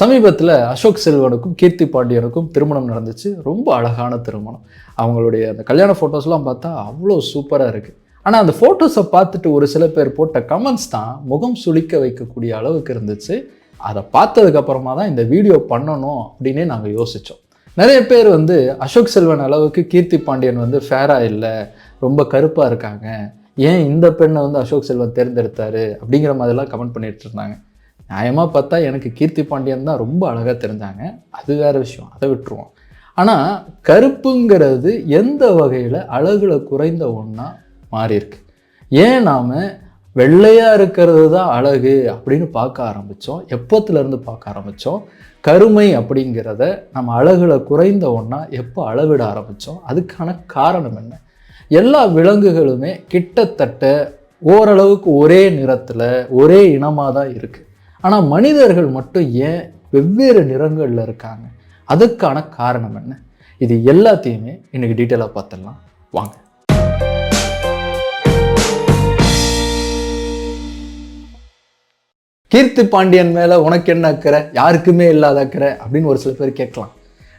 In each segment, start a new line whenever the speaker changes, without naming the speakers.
சமீபத்தில் அசோக் செல்வனுக்கும் கீர்த்தி பாண்டியனுக்கும் திருமணம் நடந்துச்சு. ரொம்ப அழகான திருமணம். அவங்களுடைய அந்த கல்யாண ஃபோட்டோஸ்லாம் பார்த்தா அவ்வளோ சூப்பராக இருக்குது ஆனால் அந்த ஃபோட்டோஸை பார்த்துட்டு ஒரு சில பேர் போட்ட கமெண்ட்ஸ் தான் முகம் சுளிக்க வைக்கக்கூடிய அளவுக்கு இருந்துச்சு. அதை பார்த்ததுக்கப்புறமா தான் இந்த வீடியோ பண்ணணும் அப்படின்னே நாங்கள் யோசித்தோம் நிறைய பேர் வந்து அசோக் செல்வன் அளவுக்கு கீர்த்தி பாண்டியன் வந்து ஃபேராக இல்லை ரொம்ப கருப்பாக இருக்காங்க. ஏன் இந்த பெண்ணை வந்து அசோக் செல்வன் தேர்ந்தெடுத்தாரு அப்படிங்கிற மாதிரிலாம் கமெண்ட் பண்ணிட்டு இருந்தாங்க. நியாயமாக பார்த்தா எனக்கு கீர்த்தி பாண்டியன் தான் ரொம்ப அழகாக தெரிஞ்சாங்க. அது வேறு விஷயம். அதை விட்டுருவோம். ஆனால் கருப்புங்கிறது எந்த வகையில் அழகில் குறைந்த ஒன்றா மாறியிருக்கு ஏன் நாம் வெள்ளையாக இருக்கிறது தான் அழகு அப்படின்னு பார்க்க ஆரம்பித்தோம் எப்போத்துலேருந்து பார்க்க ஆரம்பித்தோம் கருமை அப்படிங்கிறத நம்ம அழகில் குறைந்த ஒன்றா எப்போ அளவிட ஆரம்பித்தோம் அதுக்கான காரணம் என்ன? எல்லா விலங்குகளுமே கிட்டத்தட்ட ஓரளவுக்கு ஒரே நிறத்தில் ஒரே இனமாக தான் இருக்குது ஆனால் மனிதர்கள் மட்டும் ஏன் வெவ்வேறு நிறங்களில் இருக்காங்க? அதுக்கான காரணம் என்ன? இது எல்லாத்தையுமே இன்றைக்கி டீட்டெயிலாக பார்த்துடலாம். வாங்க. கீர்த்தி பாண்டியன் மேலே உனக்கு என்ன அக்கறை? யாருக்குமே இல்லாத அக்கறை? அப்படின்னு ஒரு சில பேர் கேட்கலாம்.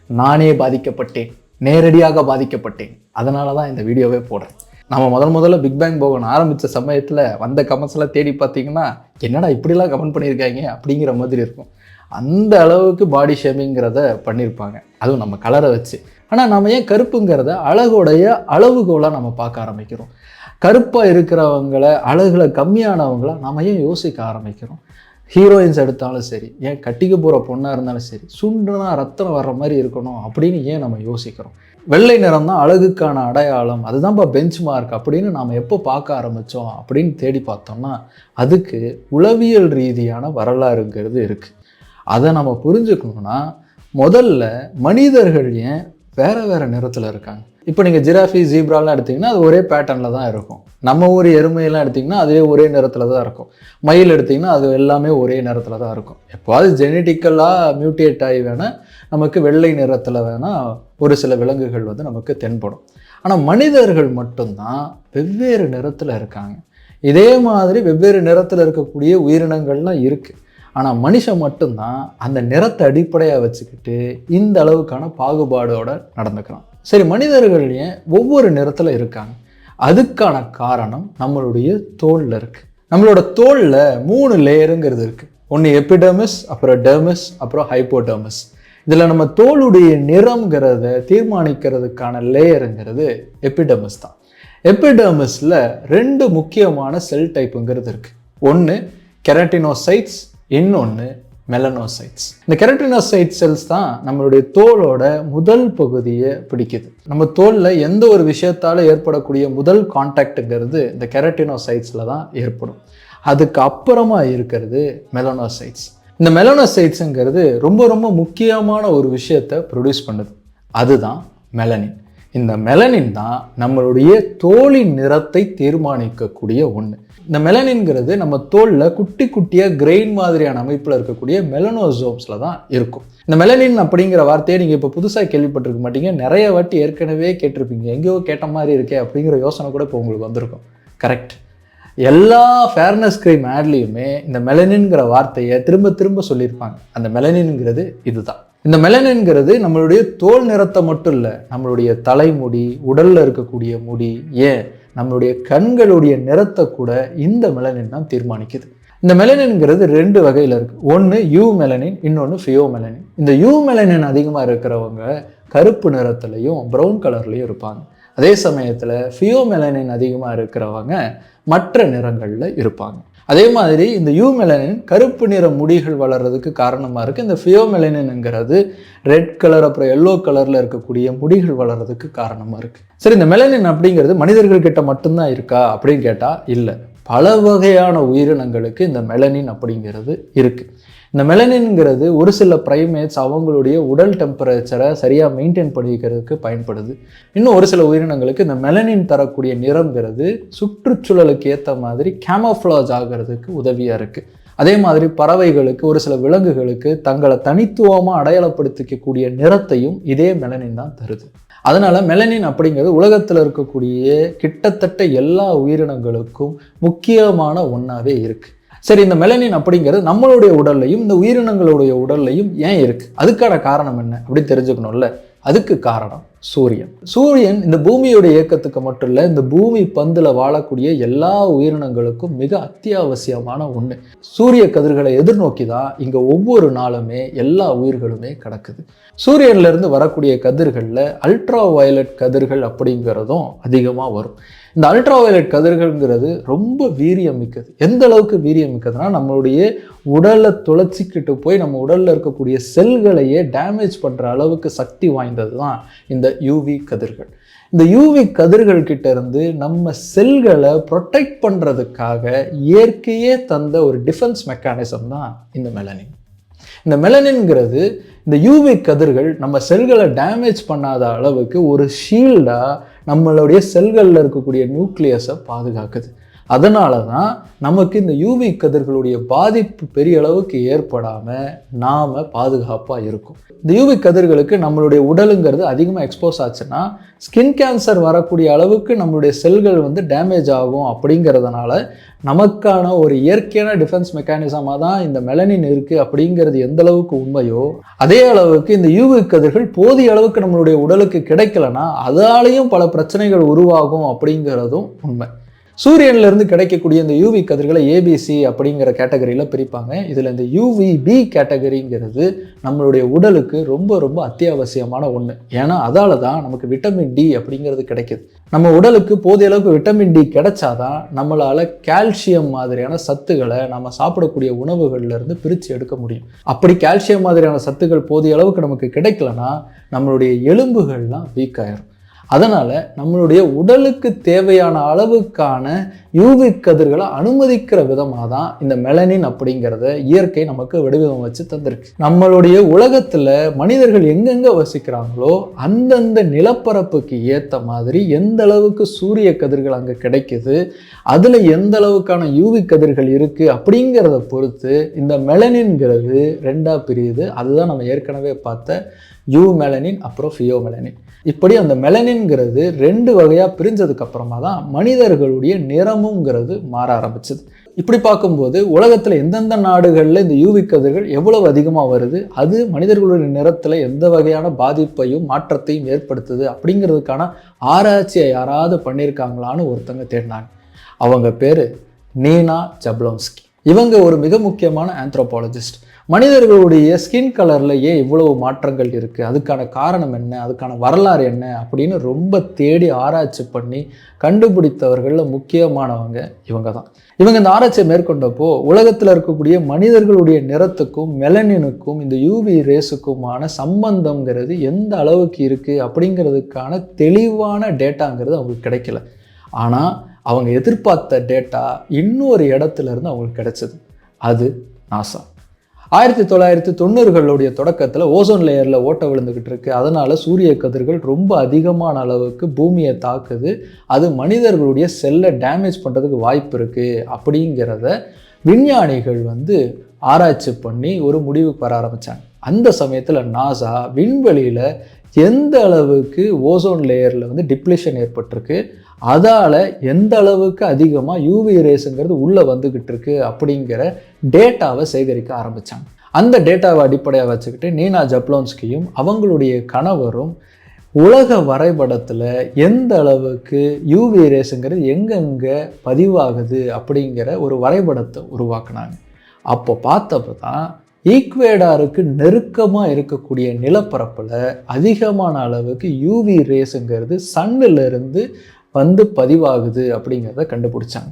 நானே பாதிக்கப்பட்டேன். நேரடியாக பாதிக்கப்பட்டேன். அதனால தான் இந்த வீடியோவே போடுறேன். நம்ம முதல் முதல்ல பிக் பேங் போகணும். ஆரம்பித்த சமயத்தில் வந்த கமெண்ட்ஸ்லாம் தேடி பார்த்தீங்கன்னா என்னடா இப்படிலாம் கமெண்ட் பண்ணியிருக்காங்க அப்படிங்கிற மாதிரி இருக்கும். அந்த அளவுக்கு பாடி ஷேமிங்கிறத பண்ணியிருப்பாங்க. அதுவும் நம்ம கலரை வச்சு. ஆனால் நம்ம ஏன் கருப்புங்கிறத அழகுடைய அளவுகோலாக நம்ம பார்க்க ஆரம்பிக்கிறோம். கருப்பாக இருக்கிறவங்கள அழகுல கம்மியானவங்கள நம்ம ஏன் யோசிக்க ஆரம்பிக்கிறோம்? ஹீரோயின்ஸ் எடுத்தாலும் சரி ஏன் கட்டிக்க போகிற பொண்ணாக இருந்தாலும் சரி சுண்டுனா ரத்தம் வர்ற மாதிரி இருக்கணும் அப்படின்னு ஏன் நம்ம யோசிக்கிறோம்? வெள்ளை நிறம் தான் அழகுக்கான அடையாளம் அதுதான்ப்பா பெஞ்ச் மார்க் அப்படின்னு நாம் எப்போ பார்க்க ஆரம்பித்தோம் அப்படின்னு தேடி பார்த்தோம்னா அதுக்கு உளவியல் ரீதியான வரலாறுங்கிறது இருக்குது அதை நம்ம புரிஞ்சுக்கணும்னா முதல்ல மனிதர்கள் ஏன் வேறு வேறு நிறத்தில் இருக்காங்க? இப்போ நீங்கள் ஜிராஃபி ஜீப்ராலாம் எடுத்திங்கன்னா அது ஒரே பேட்டர்னில் தான் இருக்கும். நம்ம ஊர் எருமையெல்லாம் எடுத்திங்கன்னா அதுவே ஒரே நிறத்தில் தான் இருக்கும். மயில் எடுத்திங்கன்னா அது எல்லாமே ஒரே நிறத்தில் தான் இருக்கும். எப்போது ஜெனட்டிக்கலாக மியூட்டேட் ஆகி வேணால் நமக்கு வெள்ளை நிறத்தில் வேணால் ஒரு சில விலங்குகள் வந்து நமக்கு தென்படும். ஆனால் மனிதர்கள் மட்டும்தான் வெவ்வேறு நிறத்தில் இருக்காங்க. இதே மாதிரி வெவ்வேறு நிறத்தில் இருக்கக்கூடிய உயிரினங்கள்லாம் இருக்குது ஆனால் மனுஷன் மட்டும்தான் அந்த நிறத்தை அடிப்படையாக வச்சுக்கிட்டு இந்த அளவுக்கான பாகுபாடோடு நடந்துக்கிறான். சரி மனிதர்கள் ஏன் ஒவ்வொரு நிறத்தில் இருக்காங்க? அதுக்கான காரணம் நம்மளுடைய தோலில் இருக்குது நம்மளோட தோலில் மூணு லேயருங்கிறது இருக்குது ஒன்று எபிடர்மிஸ் அப்புறம் டெர்மிஸ் அப்புறம் ஹைப்போடர்மிஸ் இதில் நம்ம தோலுடைய நிறம்ங்கிறத தீர்மானிக்கிறதுக்கான லேயருங்கிறது எபிடமிஸ் தான். எபிடர்மிஸில் ரெண்டு முக்கியமான செல் டைப்புங்கிறது இருக்குது ஒன்று கெரட்டினோசைட்ஸ் இன்னொன்று மெலனோசைட்ஸ் இந்த கெரட்டினோசைட் செல்ஸ் தான் நம்மளுடைய தோலோட முதல் பகுதியை பிடிக்குது. நம்ம தோலில் எந்த ஒரு விஷயத்தால் ஏற்படக்கூடிய முதல் கான்டாக்டுங்கிறது இந்த கெரட்டினோசைட்ஸில் தான் ஏற்படும். அதுக்கு அப்புறமா இருக்கிறது மெலனோசைட்ஸ் இந்த மெலனோசைட்ஸுங்கிறது ரொம்ப ரொம்ப முக்கியமான ஒரு விஷயத்தை ப்ரொடியூஸ் பண்ணுது. அதுதான் மெலனின் இந்த மெலனின் தான் நம்மளுடைய தோலின் நிறத்தை தீர்மானிக்கக்கூடிய ஒன்று இந்த மெலனின்கிறது நம்ம தோலில் குட்டி குட்டியாக கிரெயின் மாதிரியான அமைப்பில் இருக்கக்கூடிய மெலனோசோம்ஸில் தான் இருக்கும். இந்த மெலனின் அப்படிங்கிற வார்த்தையை நீங்கள் இப்போ புதுசாக கேள்விப்பட்டிருக்க மாட்டீங்க. நிறைய வாட்டி ஏற்கனவே கேட்டிருப்பீங்க. எங்கேயோ கேட்ட மாதிரி இருக்கே அப்படிங்கிற யோசனை கூட இப்போ உங்களுக்கு வந்திருக்கும். கரெக்ட் எல்லா ஃபேர்னஸ் க்ரீம் ஆட்லேயுமே இந்த மெலனின்கிற வார்த்தையை திரும்ப திரும்ப சொல்லியிருப்பாங்க. அந்த மெலனின்ங்கிறது இதுதான். இந்த மெலனின்கிறது நம்மளுடைய தோல் நிறத்தை மட்டும் இல்லை நம்மளுடைய தலைமுடி உடலில் இருக்கக்கூடிய முடி ஏன்? நம்மளுடைய கண்களுடைய நிறத்தை கூட இந்த மெலனின் தான் தீர்மானிக்குது. இந்த மெலனின்கிறது ரெண்டு வகையில் இருக்குது ஒன்று யூ மெலனின் இன்னொன்று ஃபியோ மெலனின் இந்த யூ மெலனின் அதிகமாக இருக்கிறவங்க கருப்பு நிறத்துலையும் ப்ரௌன் கலர்லையும் இருப்பாங்க. அதே சமயத்தில் ஃபியோ மெலனின் அதிகமாக இருக்கிறவங்க மற்ற நிறங்களில் இருப்பாங்க. அதே மாதிரி இந்த யூ மெலனின் கருப்பு நிற முடிகள் வளர்கிறதுக்கு காரணமாக இருக்குது இந்த ஃபியோமெலனின்ங்கிறது ரெட் கலர் அப்புறம் எல்லோ கலரில் இருக்கக்கூடிய முடிகள் வளர்கிறதுக்கு காரணமாக இருக்குது சரி இந்த மெலனின் அப்படிங்கிறது மனிதர்கள்கிட்ட மட்டும்தான் இருக்கா அப்படின்னு கேட்டால் இல்லை. பல வகையான உயிரினங்களுக்கு இந்த மெலனின் அப்படிங்கிறது இருக்குது இந்த மெலனின்ங்கிறது ஒரு சில ப்ரைமேட்ஸ் அவங்களுடைய உடல் டெம்பரேச்சரை சரியாக மெயின்டைன் பண்ணிக்கிறதுக்கு பயன்படுது. இன்னும் ஒரு சில உயிரினங்களுக்கு இந்த மெலனின் தரக்கூடிய நிறம்ங்கிறது சுற்றுச்சூழலுக்கு ஏற்ற மாதிரி கேமோஃப்ளாஜ் ஆகிறதுக்கு உதவியாக இருக்குது அதே மாதிரி பறவைகளுக்கு ஒரு சில விலங்குகளுக்கு தங்களை தனித்துவமாக அடையாளப்படுத்திக்கக்கூடிய நிறத்தையும் இதே மெலனின் தான் தருது. அதனால மெலனின் அப்படிங்கிறது உலகத்தில் இருக்கக்கூடிய கிட்டத்தட்ட எல்லா உயிரினங்களுக்கும் முக்கியமான ஒன்றாவே இருக்குது சரி இந்த மெலனின் அப்படிங்கிறது நம்மளுடைய உடல்லையும் இந்த உயிரினங்களுடைய உடல்லையும் ஏன் இருக்குது அதுக்கான காரணம் என்ன? அப்படி தெரிஞ்சுக்கணும்ல. அதுக்கு காரணம் சூரியன். சூரியன் இந்த பூமியோடைய இயக்கத்துக்கு மட்டும் இல்லை இந்த பூமி பந்தில் வாழக்கூடிய எல்லா உயிரினங்களுக்கும் மிக அத்தியாவசியமான ஒன்று சூரிய கதிர்களை எதிர்நோக்கி தான் இங்கே ஒவ்வொரு நாளுமே எல்லா உயிர்களுமே கிடக்குது. சூரியன்லேருந்து வரக்கூடிய கதிர்களில் அல்ட்ரா வயலட் கதிர்கள் அப்படிங்கிறதும் அதிகமாக வரும். இந்த அல்ட்ரா வயலட் கதிர்கள்ங்கிறது ரொம்ப வீரியம் மிக்கது. எந்த அளவுக்கு வீரியம் மிக்கதுன்னா நம்மளுடைய உடலை துளைச்சிக்கிட்டு போய் நம்ம உடலில் இருக்கக்கூடிய செல்களையே டேமேஜ் பண்ணுற அளவுக்கு சக்தி வாய்ந்தது தான் இந்த யூவி கதிர்கள். இந்த யூவி கதிர்கள் கிட்ட இருந்து நம்ம செல்களை ப்ரொடெக்ட் பண்ணுறதுக்காக இயற்கையே தந்த ஒரு டிஃபென்ஸ் மெக்கானிசம் தான் இந்த மெலனின் இந்த மெலனின்ங்கிறது இந்த யூவி கதிர்கள் நம்ம செல்களை டேமேஜ் பண்ணாத அளவுக்கு ஒரு ஷீல்டாக நம்மளுடைய செல்களில் இருக்கக்கூடிய நியூக்ளியஸை பாதுகாக்குது. அதனால தான் நமக்கு இந்த யூவி கதிர்களுடைய பாதிப்பு பெரிய அளவுக்கு ஏற்படாமல் நாம் பாதுகாப்பாக இருக்கும். இந்த யூவி கதிர்களுக்கு நம்மளுடைய உடலுங்கிறது அதிகமாக எக்ஸ்போஸ் ஆச்சுன்னா ஸ்கின் கேன்சர் வரக்கூடிய அளவுக்கு நம்மளுடைய செல்கள் வந்து டேமேஜ் ஆகும் அப்படிங்கிறதுனால நமக்கான ஒரு இயற்கையான டிஃபென்ஸ் மெக்கானிசமாக தான் இந்த மெலனின் இருக்குது அப்படிங்கிறது எந்த அளவுக்கு உண்மையோ அதே அளவுக்கு இந்த யூவி கதிர்கள் போதிய அளவுக்கு நம்மளுடைய உடலுக்கு கிடைக்கலனா அதாலேயும் பல பிரச்சனைகள் உருவாகும் அப்படிங்கிறதும் உண்மை. சூரியன்லேருந்து கிடைக்கக்கூடிய இந்த யூவி கதிர்களை ஏபிசி அப்படிங்கிற கேட்டகரியில் பிரிப்பாங்க. இதில் இந்த யூவிபி கேட்டகரிங்கிறது நம்மளுடைய உடலுக்கு ரொம்ப ரொம்ப அத்தியாவசியமான ஒன்று ஏன்னா அதால தான் நமக்கு விட்டமின் டி அப்படிங்கிறது கிடைக்குது. நம்ம உடலுக்கு போதிய அளவுக்கு விட்டமின் டி கிடைச்சாதான் நம்மளால கால்சியம் மாதிரியான சத்துக்களை நம்ம சாப்பிடக்கூடிய உணவுகள்லேருந்து பிரித்து எடுக்க முடியும். அப்படி கால்சியம் மாதிரியான சத்துக்கள் போதிய அளவுக்கு நமக்கு கிடைக்கலனா நம்மளுடைய எலும்புகள்லாம் வீக் ஆயிரும். அதனால் நம்மளுடைய உடலுக்கு தேவையான அளவுக்கான யூவி கதிர்களை அனுமதிக்கிற விதமாக தான் இந்த மெலனின் அப்படிங்கிறத இயற்கை நமக்கு வடிவம் வச்சு தந்திருக்கு. நம்மளுடைய உலகத்தில் மனிதர்கள் எங்கெங்கே வசிக்கிறாங்களோ அந்தந்த நிலப்பரப்புக்கு ஏற்ற மாதிரி எந்த அளவுக்கு சூரிய கதிர்கள் அங்கே கிடைக்குது அதில் எந்த அளவுக்கான யூவி கதிர்கள் இருக்குது அப்படிங்கிறத பொறுத்து இந்த மெலனின்ங்கிறது ரெண்டாக பிரியுது. அதுதான் நம்ம ஏற்கனவே பார்த்த யூ மெலனின் அப்புறம் ஃபியோ மெலனின் இப்படி அந்த மெலனின்ங்கிறது ரெண்டு வகையாக பிரிஞ்சதுக்கு அப்புறமா தான் மனிதர்களுடைய நிறமுங்கிறது மாற ஆரம்பிச்சது. இப்படி பார்க்கும்போது உலகத்தில் எந்தெந்த நாடுகளில் இந்த யூவி கதிர்கள் எவ்வளவு அதிகமாக வருது அது மனிதர்களுடைய நிறத்தில் எந்த வகையான பாதிப்பையும் மாற்றத்தையும் ஏற்படுத்துது அப்படிங்கிறதுக்கான ஆராய்ச்சியை யாராவது பண்ணியிருக்காங்களான்னு ஒருத்தங்க தேடினாங்க. அவங்க பேர் நீனா ஜப்லோன்ஸ்கி. இவங்க ஒரு மிக முக்கியமான ஆந்த்ரோபாலஜிஸ்ட் மனிதர்களுடைய ஸ்கின் கலரில் ஏன் இவ்வளவு மாற்றங்கள் இருக்குது அதுக்கான காரணம் என்ன? அதுக்கான வரலாறு என்ன? அப்படின்னு ரொம்ப தேடி ஆராய்ச்சி பண்ணி கண்டுபிடித்தவர்களில் முக்கியமானவங்க இவங்க தான் இவங்க இந்த ஆராய்ச்சியை மேற்கொண்டப்போ உலகத்தில் இருக்கக்கூடிய மனிதர்களுடைய நிறத்துக்கும் மெலனினுக்கும் இந்த யூவி ரேஸுக்குமான சம்பந்தம்ங்கிறது எந்த அளவுக்கு இருக்குது அப்படிங்கிறதுக்கான தெளிவான டேட்டாங்கிறது அவங்களுக்கு கிடைக்கல. ஆனால் அவங்க எதிர்பார்த்த டேட்டா இன்னொரு இடத்துல இருந்து அவங்களுக்கு கிடைச்சது. அது நாசா ஆயிரத்தி தொள்ளாயிரத்தி தொண்ணூறுகளுடைய தொடக்கத்தில் ஓசோன் லேயரில் ஓட்ட விழுந்துக்கிட்டு இருக்குது அதனால் சூரிய கதிர்கள் ரொம்ப அதிகமான அளவுக்கு பூமியை தாக்குது. அது மனிதர்களுடைய செல்லை டேமேஜ் பண்ணுறதுக்கு வாய்ப்பு இருக்குது அப்படிங்கிறத விஞ்ஞானிகள் வந்து ஆராய்ச்சி பண்ணி ஒரு முடிவுக்கு வர ஆரம்பித்தாங்க அந்த சமயத்தில் நாசா விண்வெளியில் எந்த அளவுக்கு ஓசோன் லேயரில் வந்து டிப்ளேஷன் ஏற்பட்டிருக்கு அதால் எந்த அளவுக்கு அதிகமாக யூவி ரேஸுங்கிறது உள்ளே வந்துக்கிட்டு இருக்கு அப்படிங்கிற டேட்டாவை சேகரிக்க ஆரம்பித்தாங்க அந்த டேட்டாவை அடிப்படையாக வச்சுக்கிட்டு நீனா ஜப்லோன்ஸ்கியும் அவங்களுடைய கணவரும் உலக வரைபடத்தில் எந்த அளவுக்கு யூவி ரேஸுங்கிறது எங்கெங்கே பதிவாகுது அப்படிங்கிற ஒரு வரைபடத்தை உருவாக்குனாங்க. அப்போ பார்த்தப்ப தான் ஈக்வேடாருக்கு நெருக்கமாக இருக்கக்கூடிய நிலப்பரப்பில் அதிகமான அளவுக்கு யூவி ரேஸுங்கிறது சன்னிலிருந்து வந்து பதிவாகுது அப்படிங்கிறத கண்டுபிடிச்சாங்க.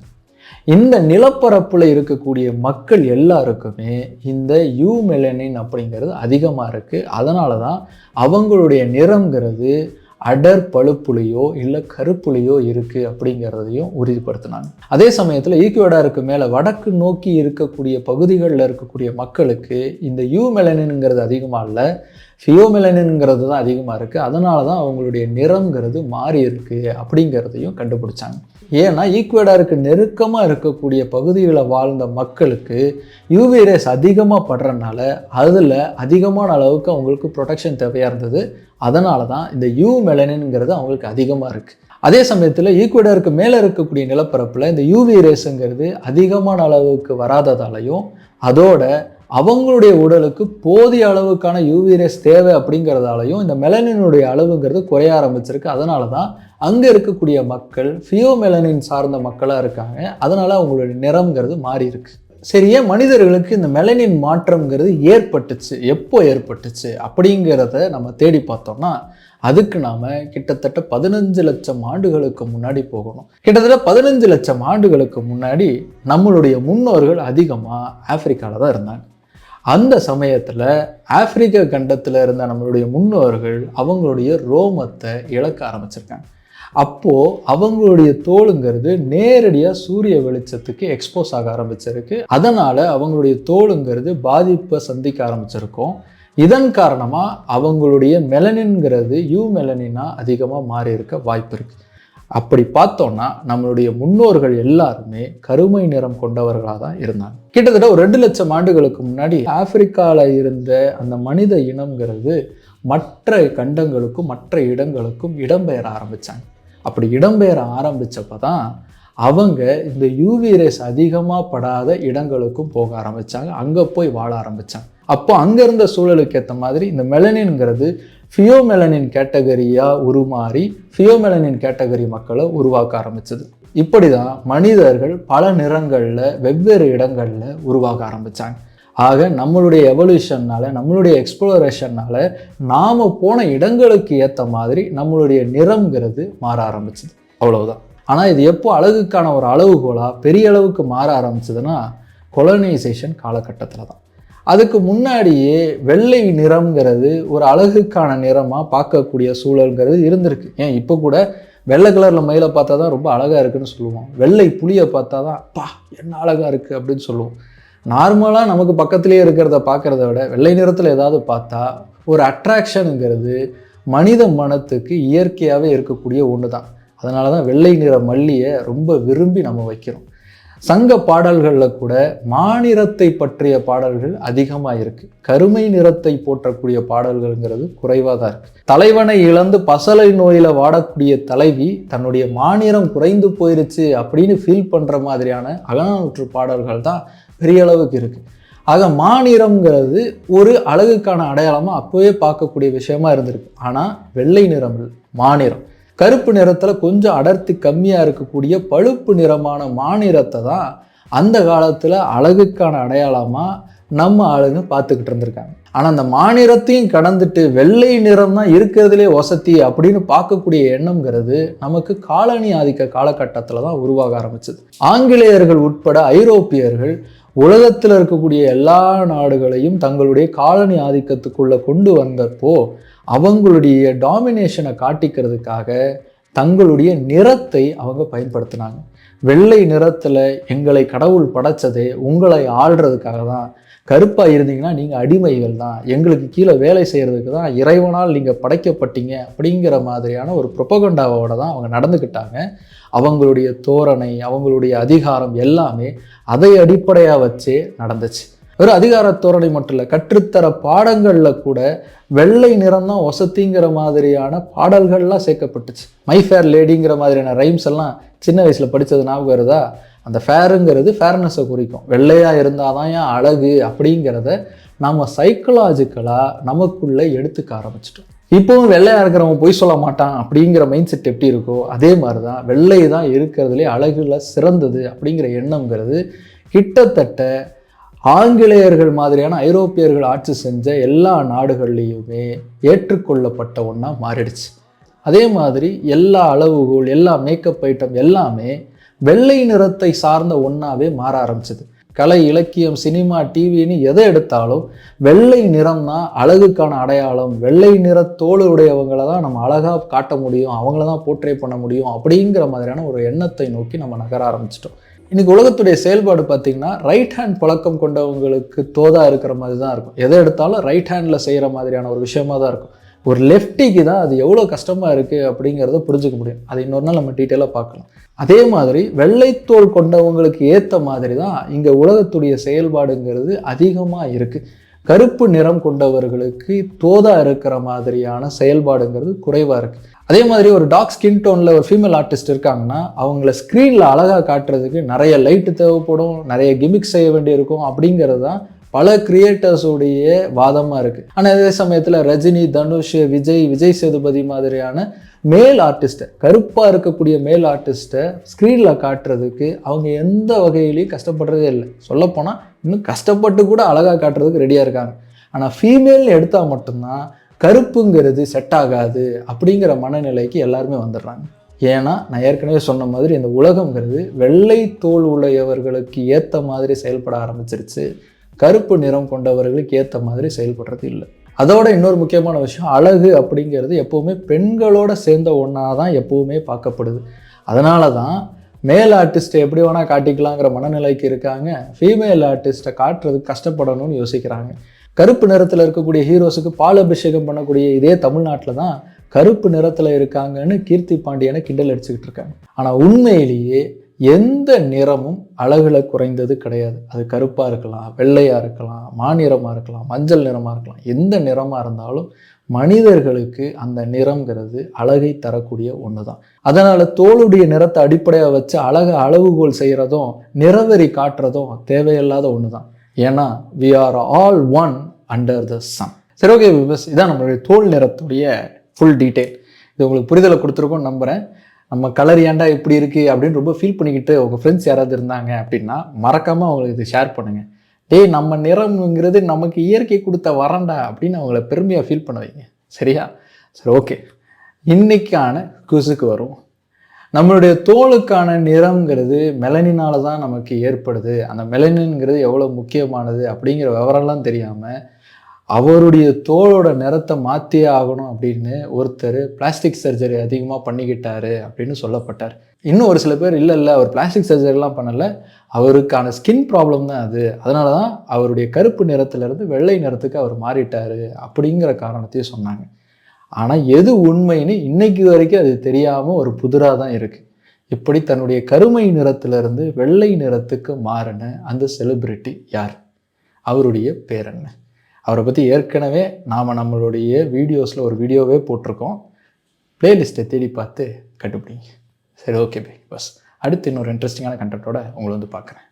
இந்த நிலப்பரப்பில் இருக்கக்கூடிய மக்கள் எல்லாருக்குமே இந்த யூ மெலனின் அப்படிங்கிறது அதிகமாக இருக்குது அதனால தான் அவங்களுடைய நிறங்கிறது அடர் பழுப்புலையோ இல்லை கருப்புலையோ இருக்குது அப்படிங்கிறதையும் உறுதிப்படுத்தினாங்க. அதே சமயத்தில் ஈக்குவடாருக்கு மேலே வடக்கு நோக்கி இருக்கக்கூடிய பகுதிகளில் இருக்கக்கூடிய மக்களுக்கு இந்த யூ மெலனின்ங்கிறது அதிகமாக இல்லை ஃபியோமெலனின்ங்கிறது தான் அதிகமாக இருக்குது அதனால தான் அவங்களுடைய நிறங்கிறது மாறி இருக்குது அப்படிங்கிறதையும் கண்டுபிடிச்சாங்க. ஏன்னா ஈக்குவேடாருக்கு நெருக்கமாக இருக்கக்கூடிய பகுதிகளில் வாழ்ந்த மக்களுக்கு யூவி ரேஸ் அதிகமாக படுறதுனால அதில் அதிகமான அளவுக்கு அவங்களுக்கு ப்ரொடெக்ஷன் தேவையாக இருந்தது. அதனால தான் இந்த யூ மெலனின்ங்கிறது அவங்களுக்கு அதிகமாக இருக்குது அதே சமயத்தில் ஈக்குவேடருக்கு மேலே இருக்கக்கூடிய நிலப்பரப்பில் இந்த யூவி ரேஸுங்கிறது அதிகமான அளவுக்கு வராததாலையும் அதோட அவங்களுடைய உடலுக்கு போதிய அளவுக்கான யூவி ரேஸ் தேவை அப்படிங்கிறதாலையும் இந்த மெலனினுடைய அளவுங்கிறது குறைய ஆரம்பிச்சிருக்கு. அதனால தான் அங்கே இருக்கக்கூடிய மக்கள் ஃபியோமெலனின் சார்ந்த மக்களாக இருக்காங்க. அதனால் அவங்களுடைய நிறம்ங்கிறது மாறி இருக்கு சரி ஏன் மனிதர்களுக்கு இந்த மெலனின் மாற்றம்ங்கிறது ஏற்பட்டுச்சு? எப்போ ஏற்பட்டுச்சு? அப்படிங்கிறத நம்ம தேடி பார்த்தோம்னா அதுக்கு நாம் கிட்டத்தட்ட பதினஞ்சு லட்சம் ஆண்டுகளுக்கு முன்னாடி போகணும். கிட்டத்தட்ட பதினஞ்சு லட்சம் ஆண்டுகளுக்கு முன்னாடி நம்மளுடைய முன்னோர்கள் அதிகமாக ஆப்பிரிக்காவில் தான் இருந்தாங்க. அந்த சமயத்தில் ஆப்பிரிக்க கண்டத்தில் இருந்த நம்மளுடைய முன்னோர்கள் அவங்களுடைய ரோமத்தை இழக்க ஆரம்பிச்சிருக்காங்க. அப்போது அவங்களுடைய தோலுங்கிறது நேரடியாக சூரிய வெளிச்சத்துக்கு எக்ஸ்போஸ் ஆக ஆரம்பிச்சிருக்கு. அதனால் அவங்களுடைய தோலுங்கிறது பாதிப்பை சந்திக்க ஆரம்பிச்சிருக்கும். இதன் காரணமாக அவங்களுடைய மெலனின்ங்கிறது யூ மெலனினா அதிகமாக மாறி இருக்க வாய்ப்பு இருக்குது அப்படி பார்த்தோம்னா நம்மளுடைய முன்னோர்கள் எல்லாருமே கருமை நிறம் கொண்டவர்களாக தான் இருந்தாங்க. கிட்டத்தட்ட ஒரு ரெண்டு லட்சம் ஆண்டுகளுக்கு முன்னாடி ஆப்பிரிக்காவில் இருந்த அந்த மனித இனம்ங்கிறது மற்ற கண்டங்களுக்கும் மற்ற இடங்களுக்கும் இடம்பெயர ஆரம்பித்தாங்க அப்படி இடம்பெயர ஆரம்பித்தப்போ தான் அவங்க இந்த யூவி ரேஸ் அதிகமாக படாத இடங்களுக்கும் போக ஆரம்பித்தாங்க அங்கே போய் வாழ ஆரம்பித்தாங்க அப்போ அங்கே இருந்த சூழலுக்கு ஏற்ற மாதிரி இந்த மெலனின்ங்கிறது ஃபியோமெலனின் கேட்டகரியாக உருமாறி ஃபியோமெலனின் கேட்டகரி மக்களை உருவாக்க ஆரம்பிச்சது. இப்படி தான் மனிதர்கள் பல நிறங்களில் வெவ்வேறு இடங்களில் உருவாக ஆரம்பித்தாங்க ஆக நம்மளுடைய எவல்யூஷன்னால் நம்மளுடைய எக்ஸ்ப்ளோரேஷன்னால் நாம் போன இடங்களுக்கு ஏற்ற மாதிரி நம்மளுடைய நிறம்ங்கிறது மாற ஆரம்பிச்சது. அவ்வளவுதான். ஆனால் இது எப்போ அழகுக்கான ஒரு அளவுகோலாக பெரிய அளவுக்கு மாற ஆரம்பிச்சதுன்னா கொலனைசேஷன் காலகட்டத்தில் தான் அதுக்கு முன்னாடியே வெள்ளை நிறம்ங்கிறது ஒரு அழகுக்கான நிறமாக பார்க்கக்கூடிய சூழல்ங்கிறது இருந்திருக்கு. ஏன்? இப்போ கூட வெள்ளை கலரில் மயிலை பார்த்தா தான் ரொம்ப அழகாக இருக்குன்னு சொல்லுவோம். வெள்ளை புளியை பார்த்தா தான் பா என்ன அழகாக இருக்குது அப்படின்னு சொல்லுவோம். நார்மலாக நமக்கு பக்கத்துலேயே இருக்கிறத பார்க்குறத விட வெள்ளை நிறத்தில் ஏதாவது பார்த்தா ஒரு அட்ராக்ஷனுங்கிறது மனித மனத்துக்கு இயற்கையாகவே இருக்கக்கூடிய ஒன்று தான் அதனால தான் வெள்ளை நிற மல்லியை ரொம்ப விரும்பி நம்ம வைக்கிறோம். சங்க பாடல்களில் கூட மாநிறத்தை பற்றிய பாடல்கள் அதிகமாக இருக்குது கருமை நிறத்தை போற்றக்கூடிய பாடல்கள்ங்கிறது குறைவாக தான் இருக்குது தலைவனை இழந்து பசலை நோயில் வாடக்கூடிய தலைவி தன்னுடைய மாநிறம் குறைந்து போயிருச்சு அப்படின்னு ஃபீல் பண்ணுற மாதிரியான அகநானூற்று பாடல்கள் தான் பெரிய அளவுக்கு இருக்குது ஆக மாநிறம்ங்கிறது ஒரு அழகுக்கான அடையாளமாக அப்போவே பார்க்கக்கூடிய விஷயமா இருந்திருக்கு. ஆனால் வெள்ளை நிறம் மாநிறம் கருப்பு நிறத்தில் கொஞ்சம் அடர்த்தி கம்மியாக இருக்கக்கூடிய பழுப்பு நிறமான மாநிறத்தை தான் அந்த காலத்தில் அழகுக்கான அடையாளமாக நம்ம ஆளுங்க பார்த்துக்கிட்டு இருந்திருக்காங்க. ஆனால் அந்த மாநிறத்தையும் கடந்துட்டு வெள்ளை நிறம் தான் இருக்கிறதுலே வசதி அப்படின்னு பார்க்கக்கூடிய எண்ணம்ங்கிறது நமக்கு காலனி ஆதிக்க காலகட்டத்தில் தான் உருவாக ஆரம்பிச்சது. ஆங்கிலேயர்கள் உட்பட ஐரோப்பியர்கள் உலகத்தில் இருக்கக்கூடிய எல்லா நாடுகளையும் தங்களுடைய காலனி ஆதிக்கத்துக்குள்ளே கொண்டு வந்தப்போ அவங்களுடைய டாமினேஷனை காட்டிக்கிறதுக்காக தங்களுடைய நிறத்தை அவங்க பயன்படுத்தினாங்க. வெள்ளை நிறத்தில் எங்களை கடவுள் படைச்சதே உங்களை ஆள்றதுக்காக தான். கருப்பாக இருந்தீங்கன்னா நீங்கள் அடிமைகள் தான். எங்களுக்கு கீழே வேலை செய்கிறதுக்கு தான் இறைவனால் நீங்கள் படைக்கப்பட்டீங்க அப்படிங்கிற மாதிரியான ஒரு ப்ரொபகண்டாவோட தான் அவங்க நடந்துக்கிட்டாங்க. அவங்களுடைய தோரணை அவங்களுடைய அதிகாரம் எல்லாமே அதை அடிப்படையாக வச்சே நடந்துச்சு. வெறும் அதிகார தோரணை மட்டும் இல்லை கற்றுத்தர பாடங்களில் கூட வெள்ளை நிறம் தான் வசதிங்கிற மாதிரியான பாடல்கள்லாம் சேர்க்கப்பட்டுச்சு. மை ஃபேர் லேடிங்கிற மாதிரியான ரைம்ஸ் எல்லாம் சின்ன வயசில் படித்தது ஞாபகம் வருதா? அந்த ஃபேருங்கிறது ஃபேர்னஸை குறிக்கும். வெள்ளையாக இருந்தால் தான் ஏன் அழகு அப்படிங்கிறத நம்ம சைக்கலாஜிக்கலாக நமக்குள்ளே எடுத்துக்க ஆரம்பிச்சிட்டோம். இப்போவும் வெள்ளையாக இருக்கிறவன் பொய் சொல்ல மாட்டான் அப்படிங்கிற மைண்ட் செட் எப்படி இருக்கோ அதே மாதிரி தான் வெள்ளை தான் இருக்கிறதுலே அழகுல சிறந்தது அப்படிங்கிற எண்ணங்கிறது கிட்டத்தட்ட ஆங்கிலேயர்கள் மாதிரியான ஐரோப்பியர்கள் ஆட்சி செஞ்ச எல்லா நாடுகள்லேயுமே ஏற்றுக்கொள்ளப்பட்ட ஒன்றா மாறிடுச்சு. அதே மாதிரி எல்லா அளவுகோல் எல்லா மேக்கப் ஐட்டம் எல்லாமே வெள்ளை நிறத்தை சார்ந்த ஒன்றாவே மாற ஆரம்பிச்சது. கலை இலக்கியம் சினிமா டிவின்னு எதை எடுத்தாலும் வெள்ளை நிறம் தான் அழகுக்கான அடையாளம் வெள்ளை நிற தோல் உடையவங்களை தான் நம்ம அழகாக காட்ட முடியும் அவங்கள தான் போர்ட்ரே பண்ண முடியும் அப்படிங்கிற மாதிரியான ஒரு எண்ணத்தை நோக்கி நம்ம நகர ஆரம்பிச்சிட்டோம். இன்னைக்கு உலகத்துடைய செயல்பாடு பார்த்தீங்கன்னா ரைட் ஹேண்ட் பழக்கம் கொண்டவங்களுக்கு தோதா இருக்கிற மாதிரி தான் இருக்கும். எதை எடுத்தாலும் ரைட் ஹேண்டில் செய்கிற மாதிரியான ஒரு விஷயமா தான் இருக்கும். ஒரு லெஃப்டிக்கு தான் அது எவ்வளோ கஷ்டமாக இருக்குது அப்படிங்கிறத புரிஞ்சுக்க முடியும். அதை இன்னொரு நாள் நம்ம டீட்டெயிலாக பார்க்கலாம். அதே மாதிரி வெள்ளைத்தோல் கொண்டவங்களுக்கு ஏற்ற மாதிரி தான் இங்கே உலகத்துடைய செயல்பாடுங்கிறது அதிகமாக இருக்குது கருப்பு நிறம் கொண்டவர்களுக்கு தோதா இருக்கிற மாதிரியான செயல்பாடுங்கிறது குறைவாக இருக்குது அதே மாதிரி ஒரு டார்க் ஸ்கின் டோனில் ஒரு ஃபீமேல் ஆர்டிஸ்ட் இருக்காங்கன்னா அவங்கள ஸ்க்ரீனில் அழகாக காட்டுறதுக்கு நிறைய லைட்டு தேவைப்படும் நிறைய கிமிக் செய்ய வேண்டியிருக்கும் அப்படிங்கிறது தான் பல கிரியேட்டர்ஸுடைய வாதமாக இருக்குது ஆனால் அதே சமயத்தில் ரஜினி தனுஷ் விஜய் விஜய் சேதுபதி மாதிரியான மேல் ஆர்டிஸ்ட்டை கருப்பாக இருக்கக்கூடிய மேல் ஆர்டிஸ்ட்டை ஸ்க்ரீனில் காட்டுறதுக்கு அவங்க எந்த வகையிலையும் கஷ்டப்படுறதே இல்லை. சொல்லப்போனால் இன்னும் கஷ்டப்பட்டு கூட அழகாக காட்டுறதுக்கு ரெடியாக இருக்காங்க. ஆனால் ஃபீமேல் எடுத்தால் மட்டும்தான் கருப்புங்கிறது செட் ஆகாது அப்படிங்கிற மனநிலைக்கு எல்லாருமே வந்துடுறாங்க. ஏன்னா நான் ஏற்கனவே சொன்ன மாதிரி இந்த உலகங்கிறது வெள்ளை தோல் உடையவர்களுக்கு ஏற்ற மாதிரி செயல்பட ஆரம்பிச்சிருச்சு. கருப்பு நிறம் கொண்டவர்களுக்கு ஏற்ற மாதிரி செயல்படுறது இல்லை. அதோட இன்னொரு முக்கியமான விஷயம் அழகு அப்படிங்கிறது எப்போவுமே பெண்களோட சேர்ந்த ஒன்றா தான் எப்போவுமே பார்க்கப்படுது. அதனால தான் மேல் ஆர்டிஸ்ட்டை எப்படி வேணால் காட்டிக்கலாங்கிற மனநிலைக்கு இருக்காங்க. ஃபீமேல் ஆர்டிஸ்ட்டை காட்டுறதுக்கு கஷ்டப்படணும்னு யோசிக்கிறாங்க. கருப்பு நிறத்தில் இருக்கக்கூடிய ஹீரோஸுக்கு பால் அபிஷேகம் பண்ணக்கூடிய இதே தமிழ்நாட்டில் தான் கருப்பு நிறத்தில் இருக்காங்கன்னு கீர்த்தி பாண்டியனை கிண்டல் அடிச்சுக்கிட்டு இருக்காங்க. ஆனால் உண்மையிலேயே எந்த நிறமும் அழகில் குறைந்தது கிடையாது. அது கருப்பாக இருக்கலாம் வெள்ளையாக இருக்கலாம் மாநிறமாக இருக்கலாம் மஞ்சள் நிறமாக இருக்கலாம். எந்த நிறமாக இருந்தாலும் மனிதர்களுக்கு அந்த நிறம்ங்கிறது அழகை தரக்கூடிய ஒன்று தான் அதனால் தோளுடைய நிறத்தை அடிப்படையாக வச்சு அழகை அளவுகோல் செய்கிறதும் நிறவெறி காட்டுறதும் தேவையில்லாத ஒன்று தான் ஏன்னா we are all one under the sun சரி ஓகே விபஸ் இதான் நம்மளுடைய தோல் நிறத்துடைய ஃபுல் டீட்டெயில் இது உங்களுக்கு புரிதலை கொடுத்துருக்கோன்னு நம்புகிறேன் நம்ம கலர் ஏன்டா இப்படி இருக்குது அப்படின்னு ரொம்ப ஃபீல் பண்ணிக்கிட்டு உங்கள் ஃப்ரெண்ட்ஸ் யாராவது இருந்தாங்க அப்படின்னா மறக்காமல் அவங்களுக்கு இது ஷேர் பண்ணுங்கள் டேய் நம்ம நிறம்ங்கிறது நமக்கு இயற்கை கொடுத்த வரண்டா அப்படின்னு அவங்கள பெருமையாக ஃபீல் பண்ண வைங்க. சரியா? சரி ஓகே இன்னைக்கான குசுக்கு வரும் நம்மளுடைய தோலுக்கான நிறம்ங்கிறது மெலனினால தான் நமக்கு ஏற்படுது. அந்த மெலனின்ங்கிறது எவ்வளோ முக்கியமானது அப்படிங்கிற விவரம்லாம் தெரியாமல் அவருடைய தோலோட நிறத்தை மாற்றியே ஆகணும் அப்படின்னு ஒருத்தர் பிளாஸ்டிக் சர்ஜரி அதிகமாக பண்ணிக்கிட்டாரு அப்படின்னு சொல்லப்பட்டார். இன்னும் ஒரு சில பேர் இல்லை இல்லை அவர் பிளாஸ்டிக் சர்ஜரிலாம் பண்ணலை. அவருக்கான ஸ்கின் ப்ராப்ளம் தான் அது. அதனால தான் அவருடைய கருப்பு நிறத்துலேருந்து வெள்ளை நிறத்துக்கு அவர் மாறிட்டார் அப்படிங்கிற காரணத்தையும் சொன்னாங்க. ஆனால் எது உண்மைன்னு இன்னைக்கு வரைக்கும் அது தெரியாமல் ஒரு புதிராக தான் இருக்குது இப்படி தன்னுடைய கருமை நிறத்திலிருந்து வெள்ளை நிறத்துக்கு மாறின அந்த செலிப்ரிட்டி யார்? அவருடைய பேர் என்ன அவரை பற்றி ஏற்கனவே நாம் நம்மளுடைய வீடியோஸில் ஒரு வீடியோவே போட்டிருக்கோம். பிளேலிஸ்ட்டை தேடி பார்த்து கண்டுபிடிங்க. சரி ஓகே பை பஸ் அடுத்து இன்னொரு இன்ட்ரெஸ்டிங்கான கண்டென்ட்டோட உங்களை வந்து பார்க்குறேன்.